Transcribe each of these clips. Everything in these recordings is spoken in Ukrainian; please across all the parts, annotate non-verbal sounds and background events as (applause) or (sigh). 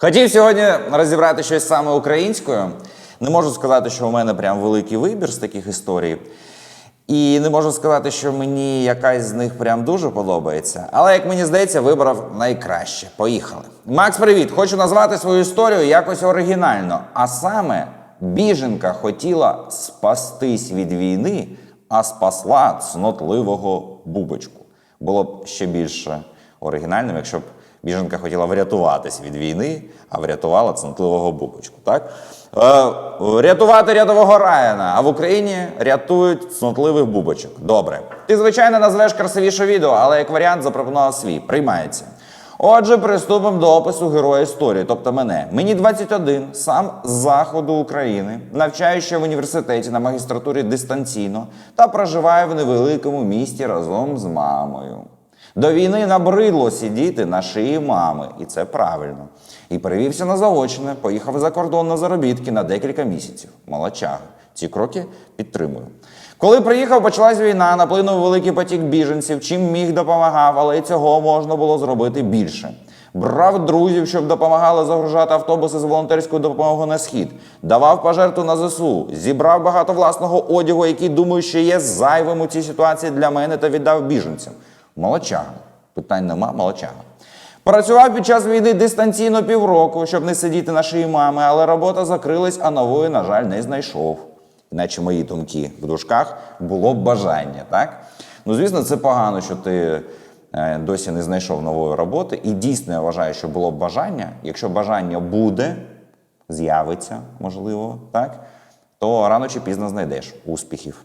Хотів сьогодні розібрати щось саме українською. Не можу сказати, що у мене прям великий вибір з таких історій. І не можу сказати, що мені якась з них прям дуже подобається. Але як мені здається, вибрав найкраще. Поїхали. Макс, привіт! Хочу назвати свою історію якось оригінально. А саме, біженка хотіла спастись від війни, а спасла цнотливого бубочку. Було б ще більше оригінальним, якщо б біженка хотіла врятуватись від війни, а врятувала цнотливого бубочку. Так? Е, рятувати рядового Райана, а в Україні рятують цнотливих бубочок. Добре. Ти, звичайно, назвеш красивіше відео, але як варіант запропонував свій. Приймається. Отже, приступимо до опису героя історії, тобто мене. Мені 21, сам з заходу України, навчаю ще в університеті на магістратурі дистанційно та проживаю в невеликому місті разом з мамою. До війни набридло сидіти на шиї мами, і це правильно. І перевівся на заочне, поїхав за кордон на заробітки на декілька місяців. Молодчага. Ці кроки підтримую. Коли приїхав, почалась війна, наплинув великий потік біженців, чим міг допомагав, але й цього можна було зробити більше. Брав друзів, щоб допомагали загружати автобуси з волонтерською допомогою на схід, давав пожертву на ЗСУ, зібрав багато власного одягу, який думаю, що є зайвим у цій ситуації для мене, та віддав біженцям. Молодчага. Питань нема, молодчага. Працював під час війни дистанційно півроку, щоб не сидіти на шиї мами, але робота закрилась, а нової, на жаль, не знайшов. Іначе мої думки в дужках було б бажання, так? Ну, звісно, це погано, що ти е, досі не знайшов нової роботи. І дійсно я вважаю, що було б бажання. Якщо бажання буде, з'явиться, можливо, так, то рано чи пізно знайдеш успіхів.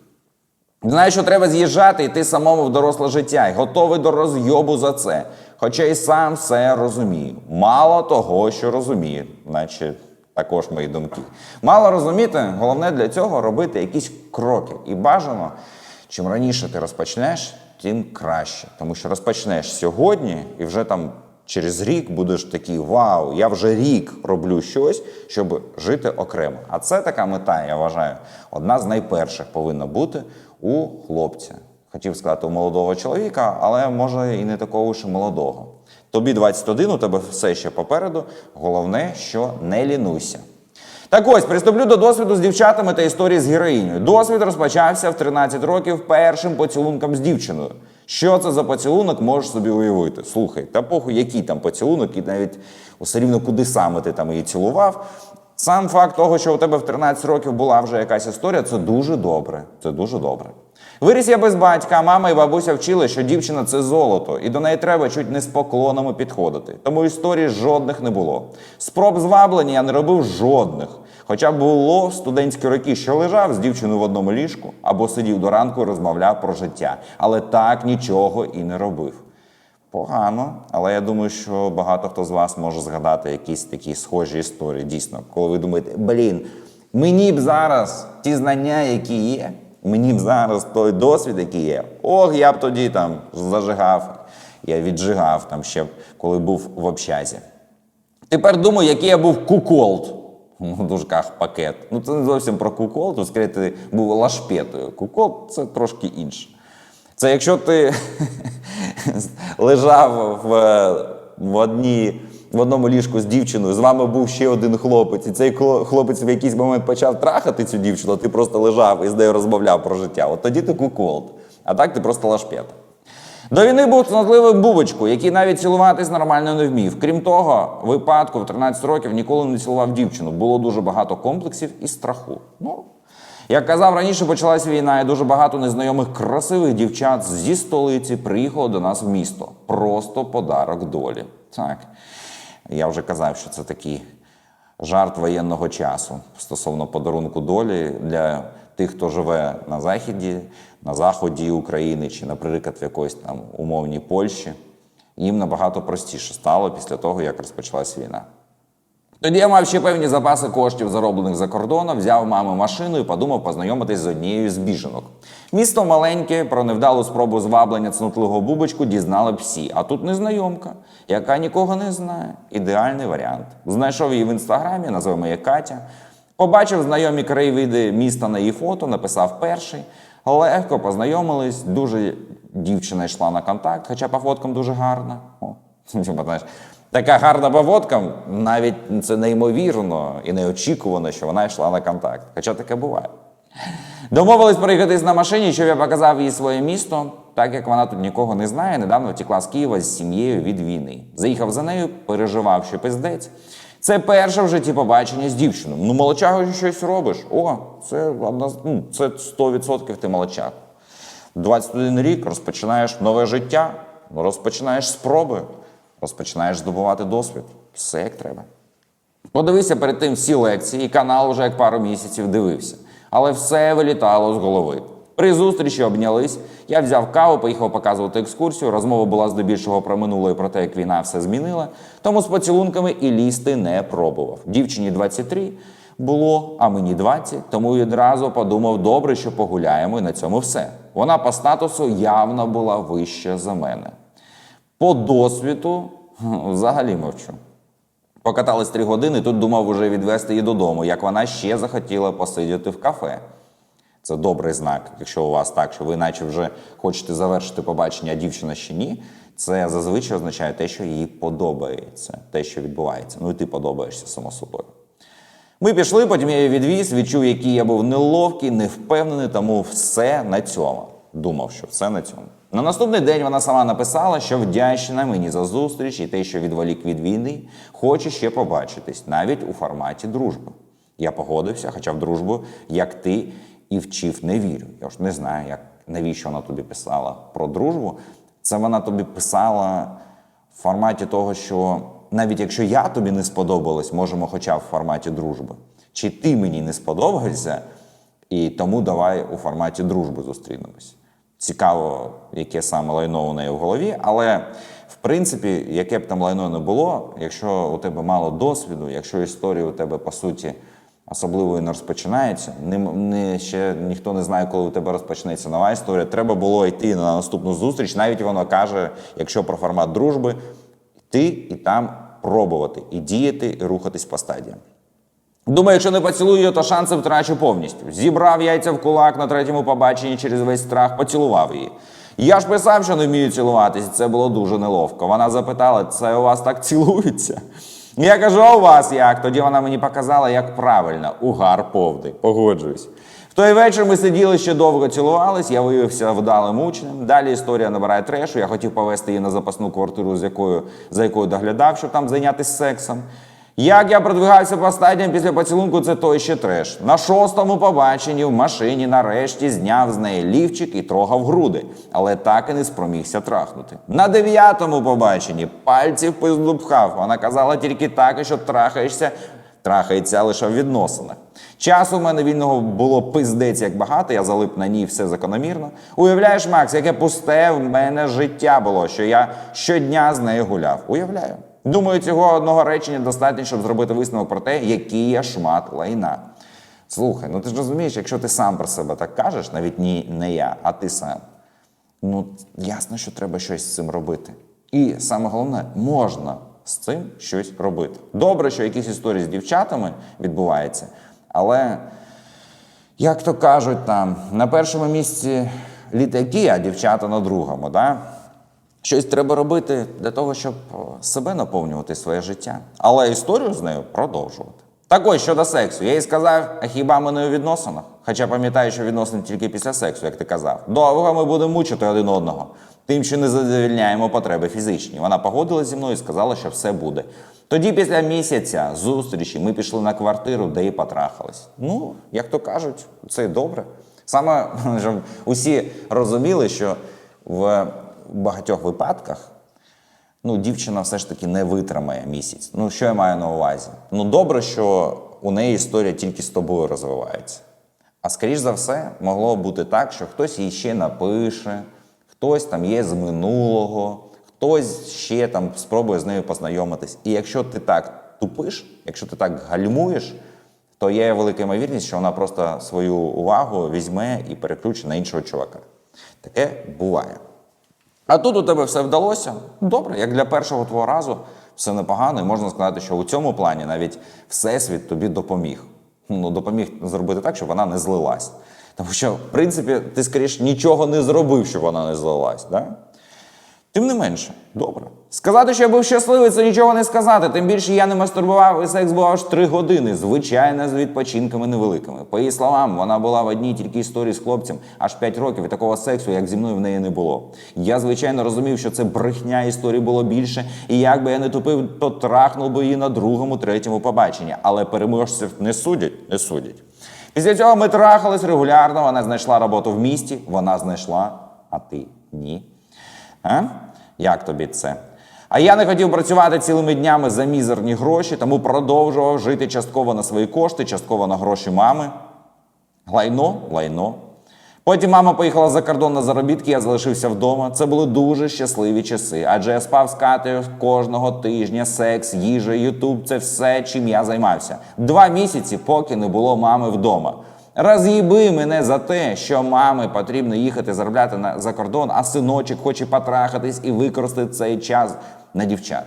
Знаєш, що треба з'їжджати, йти самому в доросле життя і готовий до розйобу за це. Хоча й сам все розумію. Мало того, що розумію, наче також мої думки. Мало розуміти, головне для цього робити якісь кроки. І бажано, чим раніше ти розпочнеш, тим краще. Тому що розпочнеш сьогодні і вже там через рік будеш такий вау, я вже рік роблю щось, щоб жити окремо. А це така мета, я вважаю, одна з найперших повинна бути у хлопця. Хотів сказати у молодого чоловіка, але може і не такого ж молодого. Тобі 21, у тебе все ще попереду. Головне, що не лінуйся. Так ось, приступлю до досвіду з дівчатами та історії з героїнею. Досвід розпочався в 13 років першим поцілунком з дівчиною. Що це за поцілунок, можеш собі уявити. Слухай, та похуй, який там поцілунок, і навіть усе рівно куди саме ти там її цілував. Сам факт того, що у тебе в 13 років була вже якась історія, це дуже добре. Це дуже добре. Виріс я без батька, мама і бабуся вчили, що дівчина це золото, і до неї треба чуть не з поклонами підходити. Тому історій жодних не було. Спроб зваблення я не робив жодних. Хоча було в студентські роки, що лежав з дівчиною в одному ліжку або сидів до ранку і розмовляв про життя, але так нічого і не робив. Погано, але я думаю, що багато хто з вас може згадати якісь такі схожі історії. Дійсно, коли ви думаєте, блін, мені б зараз ті знання, які є, мені б зараз той досвід, який є, ох, я б тоді там зажигав, я віджигав там ще, коли був в общазі. Тепер думаю, який я був куколд. В дужках пакет. Ну, це не зовсім про куколд, тут скоріше був лашпетою. Куколд це трошки інше. Це якщо ти (laughs) лежав в, в, одній, в одному ліжку з дівчиною, з вами був ще один хлопець, і цей хло- хлопець в якийсь момент почав трахати цю дівчину, а ти просто лежав і з нею розмовляв про життя. От тоді ти куколд. А так ти просто лашпет. До війни був цнотливий бубочку, який навіть цілуватись нормально не вмів. Крім того, випадку в 13 років ніколи не цілував дівчину. Було дуже багато комплексів і страху. Ну, як казав раніше, почалась війна, і дуже багато незнайомих красивих дівчат зі столиці приїхало до нас в місто. Просто подарок долі. Так. Я вже казав, що це такий жарт воєнного часу стосовно подарунку долі для тих, хто живе на західі, на заході України чи, наприклад, в якоїсь там умовній Польщі. Їм набагато простіше стало після того, як розпочалась війна. Тоді я мав ще певні запаси коштів, зароблених за кордоном, взяв маму машину і подумав познайомитись з однією з біженок. Місто маленьке, про невдалу спробу зваблення цнутливого бубочку дізнали б всі. А тут незнайомка, яка нікого не знає. Ідеальний варіант. Знайшов її в інстаграмі, називаємо її Катя. Побачив знайомі краєвиди міста на її фото, написав перший. Легко познайомились, дуже дівчина йшла на контакт, хоча по фоткам дуже гарна. О, (laughs) знаєш, Така гарна поводка, навіть це неймовірно і неочікувано, що вона йшла на контакт. Хоча таке буває. Домовились проїхатись на машині, щоб я показав їй своє місто, так як вона тут нікого не знає. Недавно втекла з Києва з сім'єю від війни. Заїхав за нею, переживав, що пиздець. Це перше в житті побачення з дівчиною. Ну, молодчага щось робиш. О, це одна ну, це 100% ти молодчак. 21 рік розпочинаєш нове життя, розпочинаєш спроби, розпочинаєш здобувати досвід. Все як треба. Подивився перед тим всі лекції, і канал вже як пару місяців дивився. Але все вилітало з голови. При зустрічі обнялись. Я взяв каву, поїхав показувати екскурсію. Розмова була здебільшого про минуле і про те, як війна все змінила. Тому з поцілунками і лізти не пробував. Дівчині 23 було, а мені 20, тому відразу подумав, добре, що погуляємо, і на цьому все. Вона по статусу явно була вища за мене. По досвіду взагалі мовчу. Покатались три години, тут думав уже відвести її додому, як вона ще захотіла посидіти в кафе. Це добрий знак, якщо у вас так, що ви наче вже хочете завершити побачення, а дівчина ще ні. Це зазвичай означає те, що їй подобається, те, що відбувається. Ну і ти подобаєшся само собою. Ми пішли, потім я її відвіз, відчув, який я був неловкий, невпевнений, тому все на цьому. Думав, що все на цьому. На наступний день вона сама написала, що вдячна мені за зустріч і те, що відволік від війни, хоче ще побачитись, навіть у форматі дружби. Я погодився, хоча в дружбу, як ти, і вчив не вірю. Я ж не знаю, як, навіщо вона тобі писала про дружбу. Це вона тобі писала в форматі того, що навіть якщо я тобі не сподобалась, можемо хоча б в форматі дружби. Чи ти мені не сподобався, і тому давай у форматі дружби зустрінемось. Цікаво, яке саме лайно у неї в голові, але в принципі, яке б там лайно не було, якщо у тебе мало досвіду, якщо історія у тебе по суті особливо і не розпочинається, не, не, ще ніхто не знає, коли у тебе розпочнеться нова історія. Треба було йти на наступну зустріч. Навіть воно каже, якщо про формат дружби, йти і там пробувати, і діяти, і рухатись по стадіям. Думаю, якщо не поцілую її, то шанси втрачу повністю. Зібрав яйця в кулак на третьому побаченні через весь страх, поцілував її. Я ж писав, що не вмію цілуватись, це було дуже неловко. Вона запитала, це у вас так цілується? Я кажу, а у вас як? Тоді вона мені показала, як правильно, угар повний. Погоджуюсь. В той вечір ми сиділи ще довго цілувались, я виявився вдалим учнем. Далі історія набирає трешу. Я хотів повезти її на запасну квартиру, з якою, за якою доглядав, щоб там зайнятися сексом. Як я продвигався по стадіям після поцілунку, це той ще треш. На шостому побаченні в машині нарешті зняв з неї лівчик і трогав груди, але так і не спромігся трахнути. На дев'ятому побаченні пальців пизду пхав. Вона казала тільки так, що трахаєшся, трахається лише в відносинах. Часу в мене вільного було пиздець як багато, я залип на ній все закономірно. Уявляєш, Макс, яке пусте в мене життя було, що я щодня з нею гуляв. Уявляю. Думаю, цього одного речення достатньо, щоб зробити висновок про те, який я шмат лайна. Слухай, ну ти ж розумієш, якщо ти сам про себе так кажеш, навіть ні, не я, а ти сам. Ну, ясно, що треба щось з цим робити. І саме головне, можна з цим щось робити. Добре, що якісь історії з дівчатами відбуваються, але, як то кажуть, там на першому місці літаки, а дівчата на другому. Да? Щось треба робити для того, щоб себе наповнювати своє життя, але історію з нею продовжувати. Так ось щодо сексу, я їй сказав, а хіба ми не у відносинах? Хоча пам'ятаю, що відносини тільки після сексу, як ти казав. Довго ми будемо мучити один одного, тим, що не задовільняємо потреби фізичні. Вона погодилась зі мною і сказала, що все буде. Тоді, після місяця зустрічі, ми пішли на квартиру, де і потрахались. Ну, як то кажуть, це добре. Саме (laughs) щоб усі розуміли, що в багатьох випадках ну, дівчина все ж таки не витримає місяць. Ну, що я маю на увазі? Ну, добре, що у неї історія тільки з тобою розвивається. А скоріш за все, могло бути так, що хтось їй ще напише, хтось там є з минулого, хтось ще там спробує з нею познайомитись. І якщо ти так тупиш, якщо ти так гальмуєш, то є велика ймовірність, що вона просто свою увагу візьме і переключить на іншого чувака. Таке буває. А тут у тебе все вдалося. Добре, як для першого твого разу, все непогано, і можна сказати, що у цьому плані навіть Всесвіт тобі допоміг. Ну, допоміг зробити так, щоб вона не злилась. Тому що, в принципі, ти скоріш нічого не зробив, щоб вона не злилась. Да? Тим не менше, добре. Сказати, що я був щасливий, це нічого не сказати. Тим більше я не мастурбував і секс був аж три години, звичайно, з відпочинками невеликими. По її словам, вона була в одній тільки історії з хлопцем аж 5 років, і такого сексу, як зі мною в неї не було. Я, звичайно, розумів, що це брехня історії було більше, і як би я не тупив, то трахнув би її на другому, третьому побаченні. Але переможців не судять, не судять. Після цього ми трахались регулярно. Вона знайшла роботу в місті, вона знайшла, а ти ні. А? Як тобі це? А я не хотів працювати цілими днями за мізерні гроші, тому продовжував жити частково на свої кошти, частково на гроші мами. Лайно, лайно. Потім мама поїхала за кордон на заробітки, я залишився вдома. Це були дуже щасливі часи, адже я спав з Катею кожного тижня, секс, їжа, ютуб це все, чим я займався. Два місяці, поки не було мами вдома. Роз'їби мене за те, що мами потрібно їхати заробляти на, за кордон, а синочок хоче потрахатись і використати цей час на дівчат.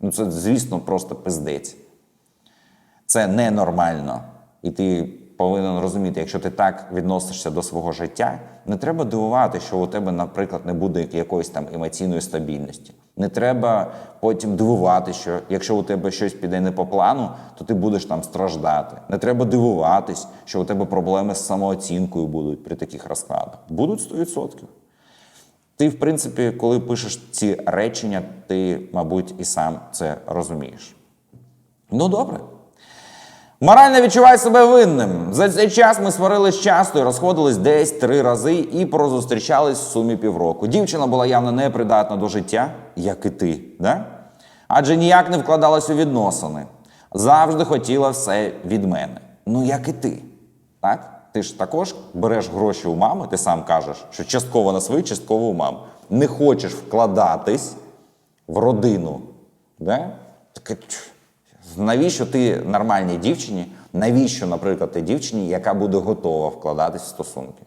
Ну це, звісно, просто пиздець. Це ненормально. І ти повинен розуміти, якщо ти так відносишся до свого життя, не треба дивувати, що у тебе, наприклад, не буде якоїсь там емоційної стабільності. Не треба потім дивувати, що якщо у тебе щось піде не по плану, то ти будеш там страждати. Не треба дивуватись, що у тебе проблеми з самооцінкою будуть при таких розкладах. Будуть 100%. Ти, в принципі, коли пишеш ці речення, ти, мабуть, і сам це розумієш. Ну, добре. Морально відчуваю себе винним. За цей час ми сварились часто і розходились десь три рази і прозустрічались в сумі півроку. Дівчина була явно непридатна до життя, як і ти, да? адже ніяк не вкладалась у відносини. Завжди хотіла все від мене. Ну, як і ти. Так? Ти ж також береш гроші у мами, ти сам кажеш, що частково на свої, частково у мам. Не хочеш вкладатись в родину. Да? Тьф, Навіщо ти нормальній дівчині? Навіщо, наприклад, ти дівчині, яка буде готова вкладатись в стосунки?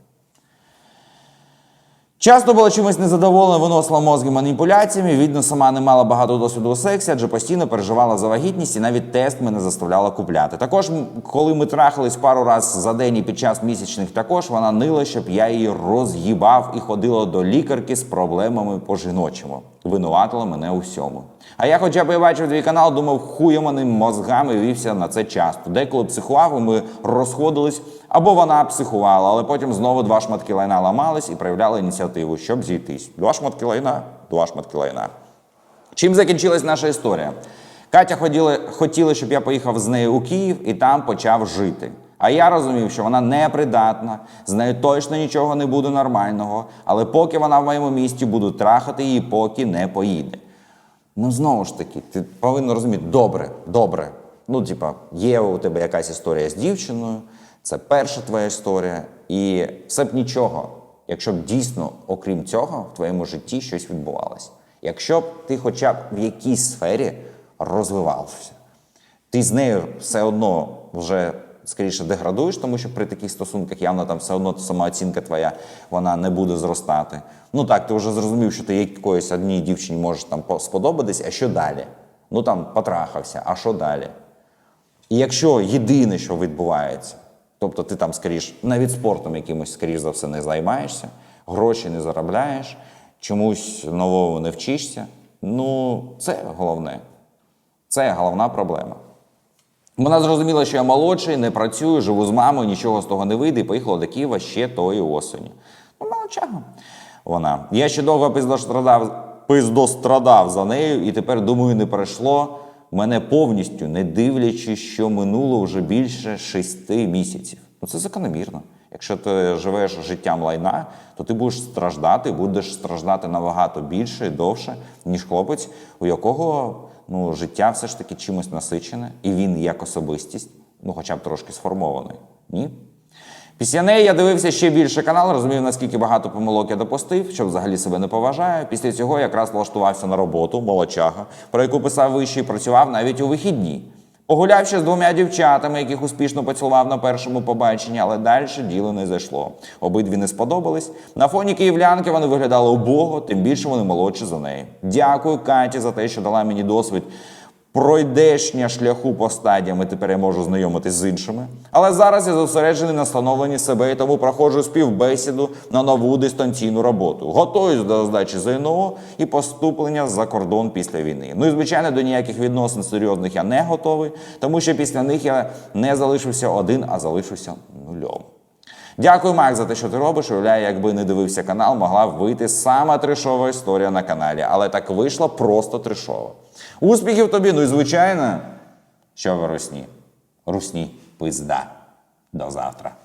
Часто була чимось незадоволена, виносила мозги маніпуляціями. Відно, сама не мала багато досвіду у сексі, адже постійно переживала за вагітність і навіть тест мене заставляла купляти. Також, коли ми трахались пару раз за день і під час місячних, також вона нила, щоб я її роз'їбав і ходила до лікарки з проблемами по жіночому. Винуватила мене у всьому. А я, хоча б і бачив твій канал, думав, хуєманим мозгами вівся на це часто. Деколи психував, ми розходились, або вона психувала, але потім знову два шматки лайна ламались і проявляли ініціативу, щоб зійтись. Два шматки лайна, два шматки лайна. Чим закінчилась наша історія? Катя хотіла, хотіла, щоб я поїхав з нею у Київ і там почав жити. А я розумів, що вона непридатна, з нею точно нічого не буде нормального, але поки вона в моєму місті, буду трахати її, поки не поїде. Ну, знову ж таки, ти повинен розуміти, добре, добре. Ну, типа, є у тебе якась історія з дівчиною, це перша твоя історія, і все б нічого, якщо б дійсно, окрім цього, в твоєму житті щось відбувалося. Якщо б ти хоча б в якійсь сфері розвивався, ти з нею все одно вже скоріше деградуєш, тому що при таких стосунках явно там все одно самооцінка твоя вона не буде зростати. Ну так, ти вже зрозумів, що ти якоїсь одній дівчині можеш там по- сподобатись, а що далі? Ну там потрахався, а що далі? І якщо єдине, що відбувається, тобто ти там скоріш навіть спортом якимось, скоріш за все, не займаєшся, гроші не заробляєш, чомусь новому не вчишся, ну це головне. Це головна проблема. Вона зрозуміла, що я молодший, не працюю, живу з мамою, нічого з того не вийде, і поїхала до Києва ще тої осені. Ну, молодчага. Вона. Я ще довго пиздострадав, пиздострадав за нею, і тепер, думаю, не пройшло мене повністю, не дивлячись, що минуло вже більше шести місяців. Ну це закономірно. Якщо ти живеш життям лайна, то ти будеш страждати, будеш страждати набагато більше і довше, ніж хлопець, у якого ну, життя все ж таки чимось насичене, і він як особистість, ну хоча б трошки сформований. Ні? Після неї я дивився ще більше канал, розумів, наскільки багато помилок я допустив, що взагалі себе не поважаю. Після цього якраз влаштувався на роботу, молочага, про яку писав вище і працював навіть у вихідні. Погуляв ще з двома дівчатами, яких успішно поцілував на першому побаченні, але далі діло не зайшло. Обидві не сподобались. На фоні київлянки вони виглядали убого, тим більше вони молодші за неї. Дякую Каті за те, що дала мені досвід пройдешня шляху по стадіям, і тепер я можу знайомитись з іншими. Але зараз я зосереджений на становленні себе і тому проходжу співбесіду на нову дистанційну роботу. Готуюсь до здачі ЗНО і поступлення за кордон після війни. Ну і звичайно, до ніяких відносин серйозних я не готовий, тому що після них я не залишився один, а залишився нульом. Дякую, Мак, за те, що ти робиш. Уявляю, якби не дивився канал, могла вийти сама трешова історія на каналі. Але так вийшло просто трешово. Успіхів тобі, ну і звичайно, що ви русні. Русні пизда. До завтра.